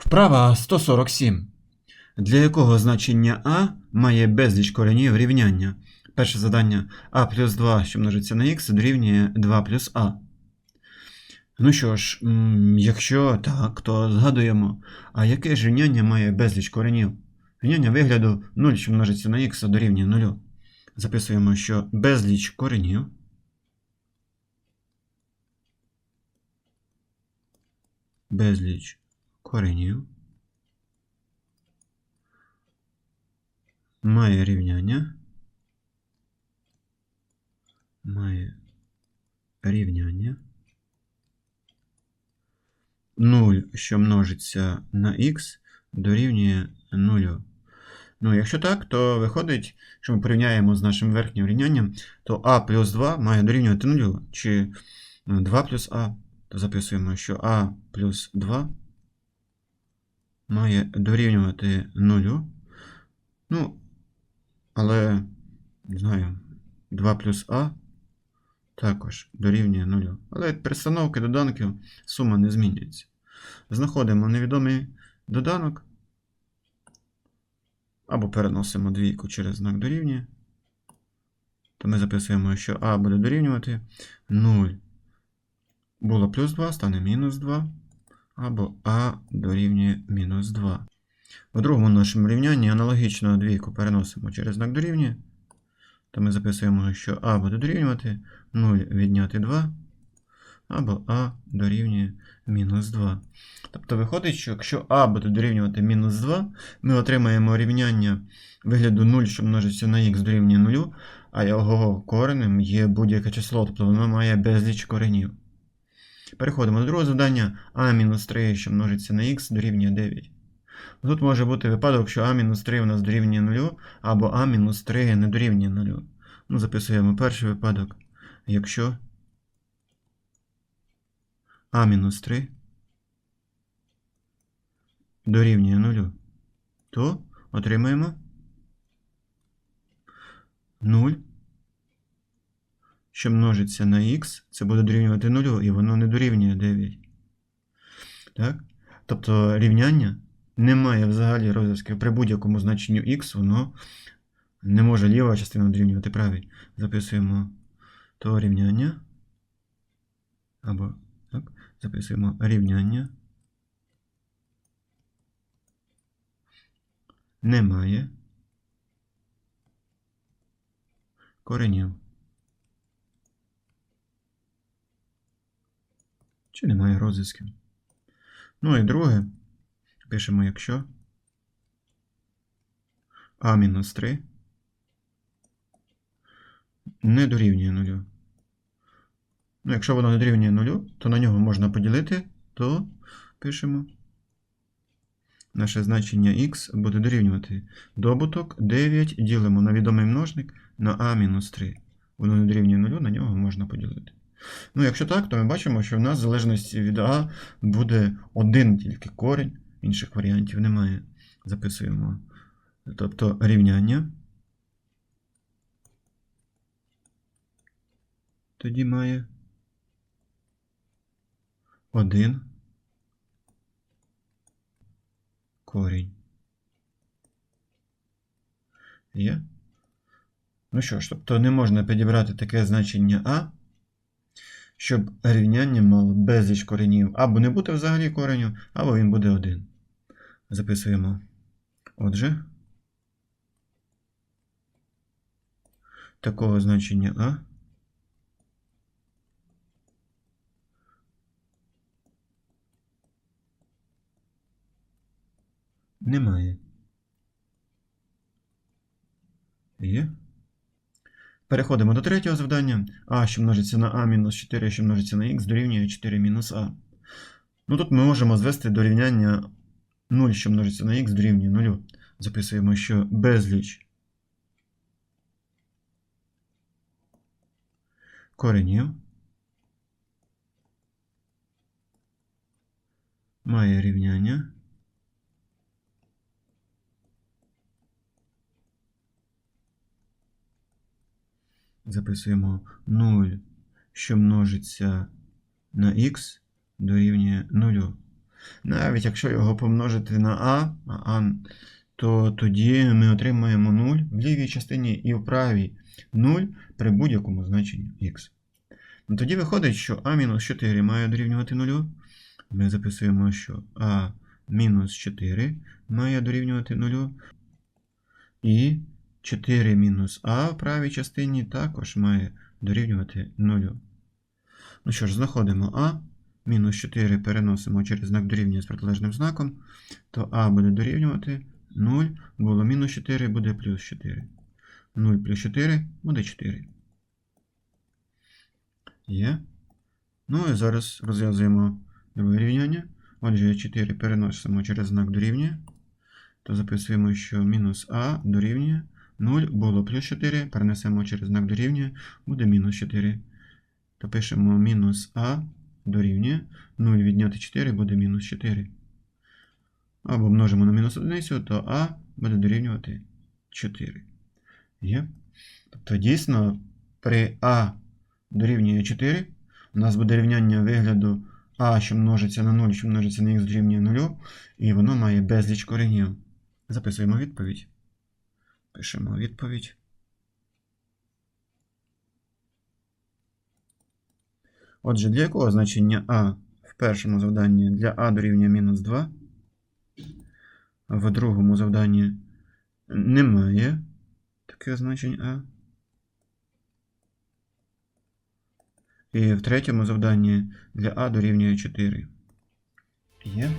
Вправа 147. Для якого значення А має безліч коренів рівняння? Перше завдання А плюс 2, що множиться на х, дорівнює 2 плюс А. Ну що ж, якщо так, то згадуємо, а яке ж рівняння має безліч коренів? Рівняння вигляду 0, що множиться на х, дорівнює 0. Записуємо, що безліч коренів безліч коренів. Має рівняння. Має рівняння. 0, що множиться на х, дорівнює 0. Ну, якщо так, то виходить, що ми порівняємо з нашим верхнім рівнянням, то а плюс 2 має дорівнювати 0, чи 2 плюс а, то записуємо, що а плюс 2 має дорівнювати 0. Ну, але, не знаю, 2 плюс а також дорівнює 0. Але від перестановки доданків сума не змінюється. Знаходимо невідомий доданок. Або переносимо двійку через знак дорівнює. То ми записуємо, що а буде дорівнювати 0. Було плюс 2, стане мінус 2. Або а дорівнює мінус 2. У другому нашому рівнянні аналогічно двійку переносимо через знак дорівнює. То ми записуємо, що а буде дорівнювати 0 відняти 2, або а дорівнює мінус 2. Тобто виходить, що якщо а буде дорівнювати мінус 2, ми отримаємо рівняння вигляду 0, що множиться на х дорівнює 0, а його коренем є будь-яке число, тобто воно має безліч коренів. Переходимо до другого завдання а-3, що множиться на х дорівнює 9. Тут може бути випадок, що а-3 у нас дорівнює 0, або а-3 не дорівнює 0. Ну, записуємо перший випадок. Якщо а-3 дорівнює 0, то отримаємо 0, що множиться на х, це буде дорівнювати 0, і воно не дорівнює 9. Так? Тобто рівняння не має взагалі розв'язків при будь-якому значенню х, воно не може ліва частина дорівнювати правій. Записуємо то рівняння. Або так, записуємо рівняння. Немає коренів. Чи немає розв'язків. Ну і друге. Пишемо, якщо А-3 не дорівнює нулю. Ну, якщо воно не дорівнює нулю, то на нього можна поділити, то пишемо наше значення х буде дорівнювати добуток 9 ділимо на відомий множник на А-3. Воно не дорівнює нулю, на нього можна поділити. Ну, якщо так, то ми бачимо, що в нас в залежності від А буде один тільки корінь, інших варіантів немає. Записуємо. Тобто рівняння. Тоді має один корінь. Є? Ну що ж, тобто не можна підібрати таке значення А, щоб рівняння мало безліч коренів, або не бути взагалі кореню, або він буде один. Записуємо. Отже, такого значення А немає. Є. Переходимо до третього завдання. А, що множиться на А мінус 4, що множиться на х, дорівнює 4 мінус А. Ну тут ми можемо звести до рівняння 0, що множиться на х, дорівнює 0. Записуємо, що безліч коренів має рівняння записуємо 0, що множиться на х, дорівнює 0. Навіть якщо його помножити на А, а то тоді ми отримаємо 0 в лівій частині і в правій 0 при будь-якому значенні х. Ну, тоді виходить, що А мінус 4 має дорівнювати 0. Ми записуємо, що А мінус 4 має дорівнювати 0. І 4 мінус А в правій частині також має дорівнювати 0. Ну що ж, знаходимо А. Мінус 4 переносимо через знак дорівнює з протилежним знаком, то А буде дорівнювати 0, було мінус 4, буде плюс 4. 0 плюс 4 буде 4. Є. Ну і зараз розв'язуємо друге рівняння. Отже, 4 переносимо через знак дорівнює. То записуємо, що мінус А дорівнює 0 було плюс 4, перенесемо через знак дорівнює, буде мінус 4. То пишемо мінус А дорівнює 0 відняти 4 буде мінус 4. Або множимо на мінус 1, то А буде дорівнювати 4. Є. Тобто дійсно при А дорівнює 4 у нас буде рівняння вигляду А, що множиться на 0, що множиться на х дорівнює 0, і воно має безліч коренів. Записуємо відповідь. Пишемо відповідь. Отже, для якого значення А в першому завданні для А дорівнює мінус 2, в другому завданні немає таких значень А. І в третьому завданні для А дорівнює 4. Є.